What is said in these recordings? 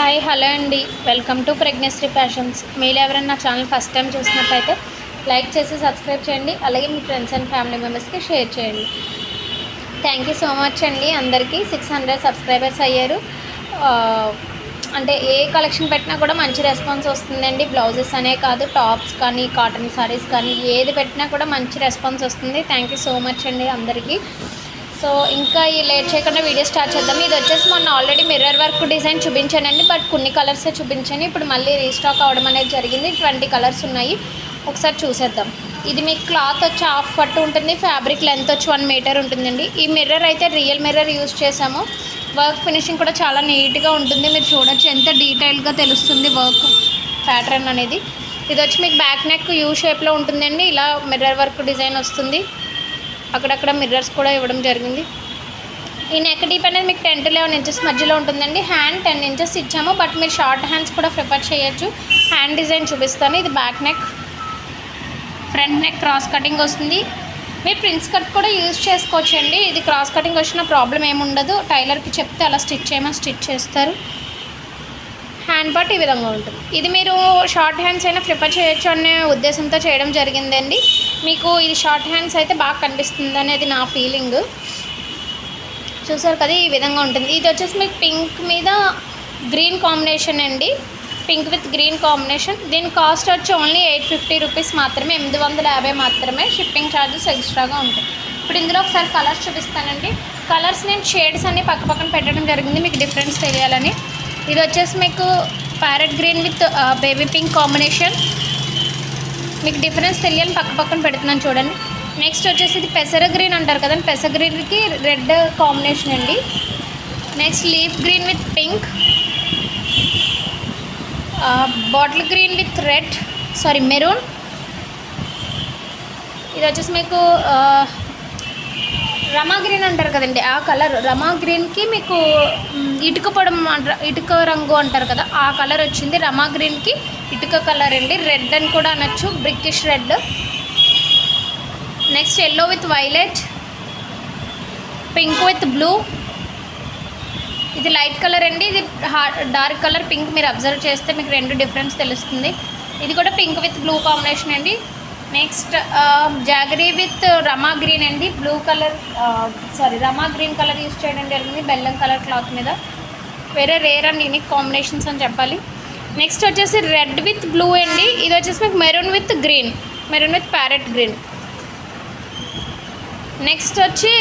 Hi hello అండి. Welcome to pregnancy fashions. మీరు ఎవరైనా నా ఛానల్ ఫస్ట్ టైం చూసినట్టయితే లైక్ చేసి సబ్స్క్రైబ్ చేయండి. అలాగే మీ ఫ్రెండ్స్ అండ్ ఫ్యామిలీ మెంబర్స్కి షేర్ చేయండి. థ్యాంక్ యూ సో మచ్ అండి. అందరికీ సిక్స్ హండ్రెడ్ సబ్స్క్రైబర్స్ అయ్యారు. అంటే ఏ కలెక్షన్ పెట్టినా కూడా మంచి రెస్పాన్స్ వస్తుందండి. బ్లౌజెస్ అనే కాదు టాప్స్ కానీ కాటన్ సారీస్ కానీ ఏది పెట్టినా కూడా మంచి రెస్పాన్స్ వస్తుంది. థ్యాంక్ యూ సో మచ్ అండి అందరికీ. సో ఇంకా ఈ లేట్ చేయకుండా వీడియో స్టార్ట్ చేద్దాం. ఇది వచ్చేసి మొన్న ఆల్రెడీ మిర్రర్ వర్క్ డిజైన్ చూపించానండి బట్ కొన్ని కలర్సే చూపించాను. ఇప్పుడు మళ్ళీ రీస్టాక్ అవడం అనేది జరిగింది. ట్వంటీ కలర్స్ ఉన్నాయి. ఒకసారి చూసేద్దాం. ఇది మీకు క్లాత్ వచ్చి హాఫ్ పట్టు ఉంటుంది ఫ్యాబ్రిక్ లెంత్ వచ్చి వన్ మీటర్ ఉంటుందండి. ఈ మిర్రర్ అయితే రియల్ మిర్రర్ యూజ్ చేసాము వర్క్ ఫినిషింగ్ కూడా చాలా నీట్గా ఉంటుంది. మీరు చూడొచ్చు ఎంత డీటెయిల్గా తెలుస్తుంది వర్క్ ప్యాటర్న్ అనేది. ఇది వచ్చి మీకు బ్యాక్ నెక్ యూ షేప్లో ఉంటుందండి. ఇలా మిర్రర్ వర్క్ డిజైన్ వస్తుంది. అక్కడక్కడ మిర్రర్స్ కూడా ఇవ్వడం జరిగింది. ఈ నెక్ డీప్ అనేది మీకు టెన్ టు లెవెన్ ఇంచెస్ మధ్యలో ఉంటుందండి. హ్యాండ్ టెన్ ఇంచెస్ ఇచ్చాము. బట్ మీరు షార్ట్ హ్యాండ్స్ కూడా ప్రిఫర్ చేయొచ్చు. హ్యాండ్ డిజైన్ చూపిస్తాను. ఇది back neck front neck cross cutting వస్తుంది. మీరు ప్రిన్స్ కట్ కూడా యూజ్ చేసుకోవచ్చండి. ఇది క్రాస్ కటింగ్ వచ్చిన ప్రాబ్లం ఏముండదు. టైలర్కి చెప్తే అలా స్టిచ్ చేయమని స్టిచ్ చేస్తారు. హ్యాండ్ పార్ట్ ఈ విధంగా ఉంటుంది. ఇది మీరు షార్ట్ హ్యాండ్స్ అయినా ప్రిఫర్ చేయొచ్చు అనే ఉద్దేశంతో చేయడం జరిగిందండి. మీకు ఇది షార్ట్ హ్యాండ్స్ అయితే బాగా కనిపిస్తుంది అనేది నా ఫీలింగ్. చూసారు కదా ఈ విధంగా ఉంటుంది. ఇది వచ్చేసి మీకు పింక్ మీద గ్రీన్ కాంబినేషన్ అండి. Pink with green combination. దీని కాస్ట్ వచ్చి ఓన్లీ ఎయిట్ ఫిఫ్టీ రూపీస్ మాత్రమే ఎనిమిది వందల యాభై మాత్రమే షిప్పింగ్ ఛార్జెస్ ఎక్స్ట్రాగా ఉంటాయి. ఇప్పుడు ఇందులో ఒకసారి కలర్స్ చూపిస్తానండి. కలర్స్ నేను షేడ్స్ అన్ని పక్క పక్కన పెట్టడం జరిగింది. మీకు డిఫరెన్స్ తెలియాలని. ఇది వచ్చేసి మీకు parrot green with baby pink combination మీకు డిఫరెన్స్ తెలియని పక్క పక్కన పెడుతున్నాను చూడండి. నెక్స్ట్ వచ్చేసి ఇది పెసర గ్రీన్ అంటారు కదండి. పెసర గ్రీన్కి రెడ్ కాంబినేషన్ అండి. Next leaf green with pink bottle green with red sorry maroon ఇది వచ్చేసి మీకు రమా గ్రీన్ అంటారు కదండి ఆ కలర్. రమా గ్రీన్కి మీకు ఇటుక పొడం ఇటుక రంగు అంటారు కదా ఆ కలర్ వచ్చింది. రమా గ్రీన్కి ఇటుక కలర్ అండి. రెడ్ అని కూడా అనొచ్చు brickish red. Next yellow with violet pink with blue. ఇది లైట్ కలర్ అండి. ఇది డార్క్ కలర్ పింక్ మీరు అబ్జర్వ్ చేస్తే మీకు రెండు డిఫరెన్స్ తెలుస్తుంది. ఇది కూడా పింక్ విత్ బ్లూ కాంబినేషన్ అండి. Next jaggery with rama green అండి. Blue colour sorry rama green colour use చేయడం జరిగింది. బెల్లం కలర్ క్లాత్ మీద. వేరే రేర్ అండ్ యూనిక్ కాంబినేషన్స్ అని చెప్పాలి. నెక్స్ట్ వచ్చేసి రెడ్ విత్ బ్లూ అండి. ఇది వచ్చేసి మీకు maroon with green maroon with parrot green next వచ్చి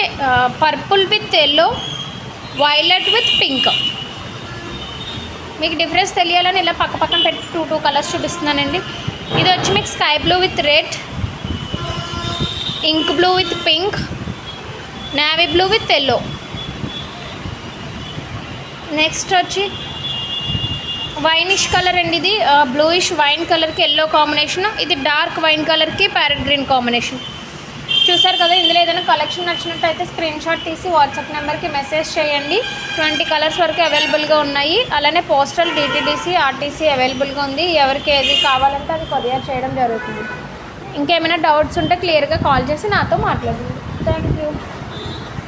purple with yellow violet with pink మీకు డిఫరెన్స్ తెలియాలని ఇలా పక్క పక్కన పెట్టి టూ టూ కలర్స్ చూపిస్తున్నానండి. ఇది వచ్చి మీకు sky blue with red ink blue with pink navy blue with yellow. Next వచ్చి వైనిష్ కలర్ అండి ఇది. బ్లూయిష్ వైన్ కలర్కి ఎల్లో కాంబినేషన్ ఇది డార్క్ వైన్ కలర్కి ప్యారెట్ గ్రీన్ కాంబినేషన్. చూసారు కదా ఇందులో ఏదైనా కలెక్షన్ నచ్చినట్టయితే స్క్రీన్ షాట్ తీసి వాట్సాప్ నెంబర్కి మెసేజ్ చేయండి. ట్వంటీ కలర్స్ వరకు అవైలబుల్గా ఉన్నాయి. అలానే పోస్టల్ డిటీడీసీ ఆర్టీసీ అవైలబుల్గా ఉంది. ఎవరికి ఏది కావాలంటే అది కొరియర్ చేయడం జరుగుతుంది. ఇంకేమైనా డౌట్స్ ఉంటే క్లియర్గా కాల్ చేసి నాతో మాట్లాడండి. Thank you